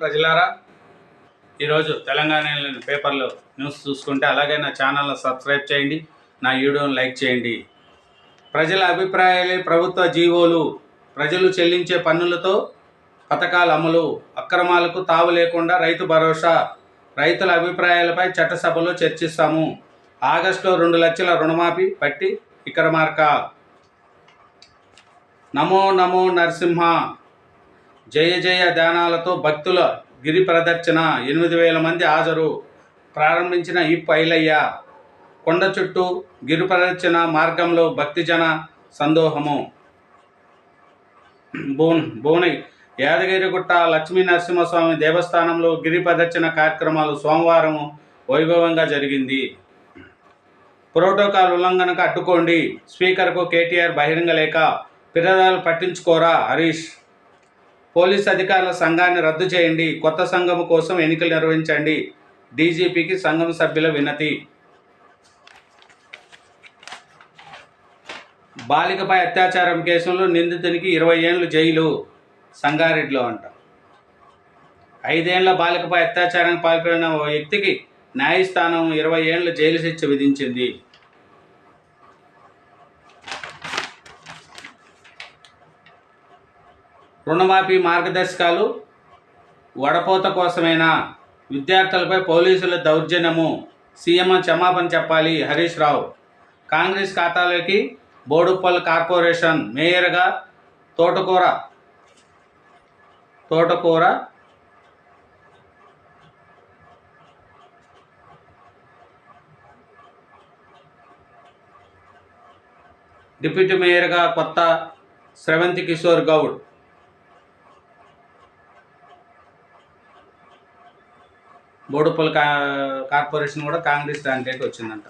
ప్రజలారా ఈరోజు తెలంగాణలోని పేపర్లో న్యూస్ చూసుకుంటే అలాగే నా ఛానల్ను సబ్స్క్రైబ్ చేయండి నా వీడియోను లైక్ చేయండి. ప్రజల అభిప్రాయాలే ప్రభుత్వ జీవోలు. ప్రజలు చెల్లించే పన్నులతో పథకాల అమలు. అక్రమాలకు తావు లేకుండా రైతు భరోసా. రైతుల అభిప్రాయాలపై చట్టసభలో చర్చిస్తాము. ఆగస్టులో రెండు లక్షల రుణమాఫీ పట్టి విక్రమార్క. నమో నమో నరసింహ. జయ జయ ధ్యానాలతో భక్తుల గిరి ప్రదర్శన ఎనిమిది వేల మంది హాజరు. ప్రారంభించిన ఈ పైలయ్య కొండ చుట్టూ గిరి ప్రదర్శన మార్గంలో భక్తిజన సందోహము. బోన్ బోనై యాదగిరిగుట్ట లక్ష్మీ నరసింహస్వామి దేవస్థానంలో గిరి ప్రదర్శన కార్యక్రమాలు సోమవారం వైభవంగా జరిగింది. ప్రోటోకాల్ ఉల్లంఘనకు అడ్డుకోండి. స్పీకర్కు కేటీఆర్ బహిరంగ లేఖ. ఫిర్యాదులు పట్టించుకోరా హరీష్? పోలీస్ అధికారుల సంఘాన్ని రద్దు చేయండి. కొత్త సంఘం కోసం ఎన్నికలు నిర్వహించండి. డీజీపీకి సంఘం సభ్యుల వినతి. బాలికపై అత్యాచారం కేసులో నిందితునికి ఇరవై ఏళ్ళు జైలు. సంగారెడ్డిలో అంట. ఐదేళ్ళ బాలికపై అత్యాచారానికి పాల్పడిన ఓ వ్యక్తికి న్యాయస్థానం ఇరవై ఏళ్ళు జైలు శిక్ష విధించింది. రుణమాఫీ మార్గదర్శకాలు వడపోత కోసమైనా? విద్యార్థులపై పోలీసుల దౌర్జన్యము. సీఎం క్షమాపణ చెప్పాలి హరీష్ రావు. కాంగ్రెస్ ఖాతాలోకి బోడుపల్లి కార్పొరేషన్ మేయర్గా తోటకూర తోటకూర డిప్యూటీ మేయర్గా కొత్త స్రవంతి కిషోర్ గౌడ్. బోడుపల్లి కా కార్పొరేషన్ కూడా కాంగ్రెస్ దాంట్లోకి వచ్చిందంట.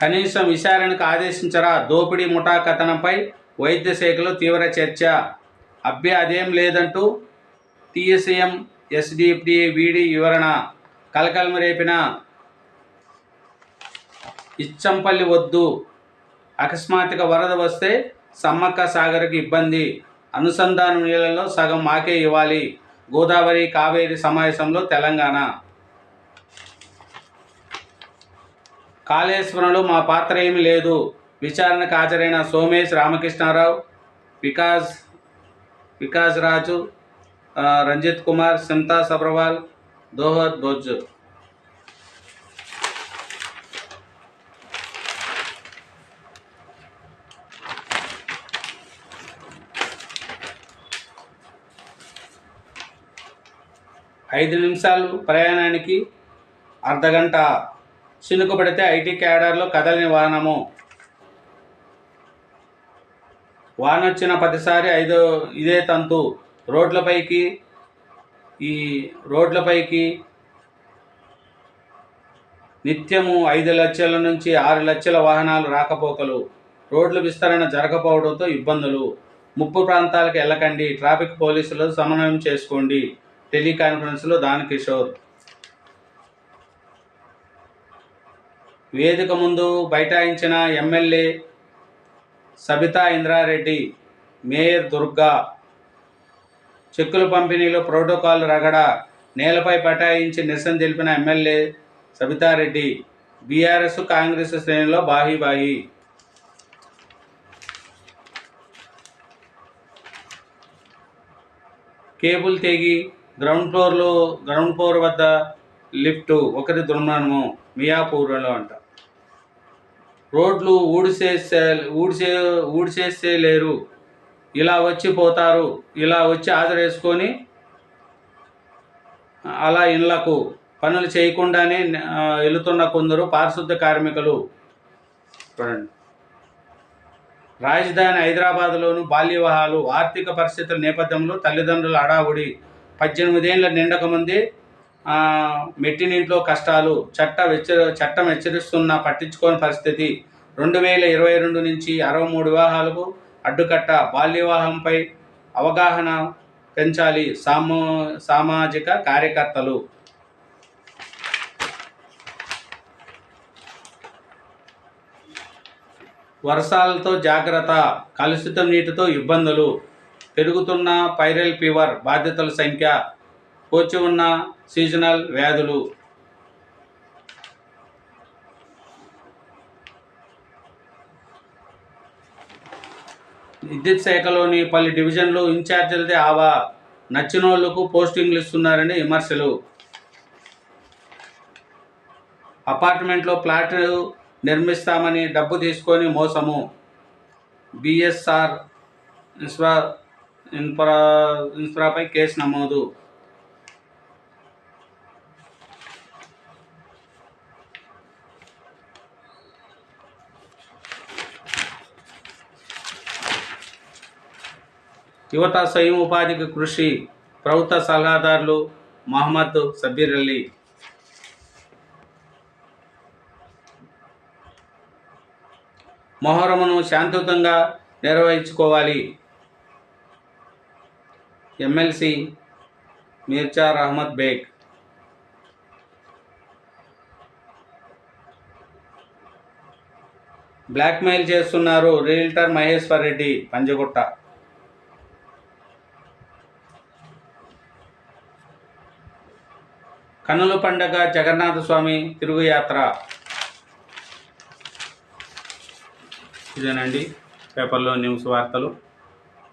కనీసం విచారణకు ఆదేశించరా? దోపిడీ ముఠా కథనంపై వైద్య శాఖలో తీవ్ర చర్చ. అబ్బే అదేం లేదంటూ టీఎస్ఎం ఎస్డిఎఫ్డిఏ వీడి వివరణ. కలకలం రేపిన ఇచ్చంపల్లి వద్దు. అకస్మాత్తుగా వరద వస్తే సమ్మక్క సాగర్కి ఇబ్బంది. అనుసంధాన నీళ్ళలో సగం మాకే ఇవ్వాలి. గోదావరి కావేరి సమావేశంలో తెలంగాణ. కాళేశ్వరంలో మా పాత్ర ఏమీ లేదు. విచారణకు హాజరైన సోమేష్ రామకృష్ణారావు వికాస్ వికాస్ రాజు రంజిత్ కుమార్ సింతా సబ్రవాల్ దోహద్ బొజ్జు ఐదు నిమిషాలు ప్రయాణానికి అర్ధగంట చినుకు పడితే ఐటీ క్యాడర్లో కదలని వాహనము. వాన వచ్చిన ప్రతిసారి ఐదో ఇదే తంతు. రోడ్లపైకి ఈ రోడ్లపైకి నిత్యము ఐదు లక్షల నుంచి ఆరు లక్షల వాహనాలు రాకపోకలు. రోడ్ల విస్తరణ జరగకపోవడంతో ఇబ్బందులు. ముప్పు ప్రాంతాలకు వెళ్ళకండి ట్రాఫిక్ పోలీసులు సమన్వయం చేసుకోండి. టెలికాన్ఫరెన్స్లో దాన్ కిషోర్. వేదిక ముందు బైఠాయించిన ఎమ్మెల్యే సబితా ఇంద్రారెడ్డి మేయర్ దుర్గా. చెక్కుల పంపిణీలో ప్రోటోకాల్ రగడ నేలపై బటాయించి నిరసన తెలిపిన ఎమ్మెల్యే సబితారెడ్డి బీఆర్ఎస్ కాంగ్రెస్ శ్రేణిలో బాహీ కేబుల్ తెగి గ్రౌండ్ ఫ్లోర్లో గ్రౌండ్ ఫ్లోర్ వద్ద లిఫ్ట్ ఒకరి దుర్మరణము మియాపూర్లో అంట. రోడ్లు ఊడిసేసే ఊడిసే ఊడిసేసే లేరు. ఇలా వచ్చి పోతారు ఇలా వచ్చి ఆదరేసుకొని అలా ఇళ్ళకు పనులు చేయకుండానే వెళుతున్న కొందరు పారిశుద్ధ కార్మికులు. చూడండి. రాజధాని హైదరాబాద్లోను బాల్య వివాహాలు ఆర్థిక పరిస్థితుల నేపథ్యంలో తల్లిదండ్రుల హడావుడి పద్దెనిమిదేళ్ళ నిండక ముందే మెట్టినింట్లో కష్టాలు చట్ట హెచ్చ చట్టం హెచ్చరిస్తున్న పట్టించుకోని పరిస్థితి. రెండు వేల ఇరవై రెండు నుంచి అరవై మూడు వివాహాలకు అడ్డుకట్ట బాల్య వివాహంపై అవగాహన పెంచాలి సామూ సామాజిక కార్యకర్తలు. వర్షాలతో జాగ్రత్త కలుషిత నీటితో ఇబ్బందులు. పెరుగుతున్న పైరల్ ఫీవర్ బాధితుల సంఖ్య పోచి ఉన్న సీజనల్ వ్యాధులు. విద్యుత్ శాఖలోని పలు డివిజన్లు ఇన్ఛార్జీలదే ఆవా. నచ్చినోళ్ళకు పోస్టింగ్లు ఇస్తున్నారని విమర్శలు. అపార్ట్మెంట్లో ఫ్లాట్ నిర్మిస్తామని డబ్బు తీసుకొని మోసము. బిఎస్ఆర్ విశ్వ ఇన్ఫ్రా ఇన్ఫ్రాపై కేసు నమోదు. యువత స్వయం ఉపాధికి కృషి ప్రభుత్వ సలహాదారులు మహమ్మద్ సబీర్ అలీ. మొహరమును శాంతియుతంగా నిర్వహించుకోవాలి. ఎమ్మెల్సీ మీర్జా అహ్మద్ బేగ్. బ్లాక్మెయిల్ చేస్తున్నారు రియల్టర్ మహేశ్వర్ రెడ్డి పంజగుట్ట. కన్నుల పండగ జగన్నాథ స్వామి తిరుగుయాత్ర. ఇదేనండి పేపర్లో న్యూస్ వార్తలు.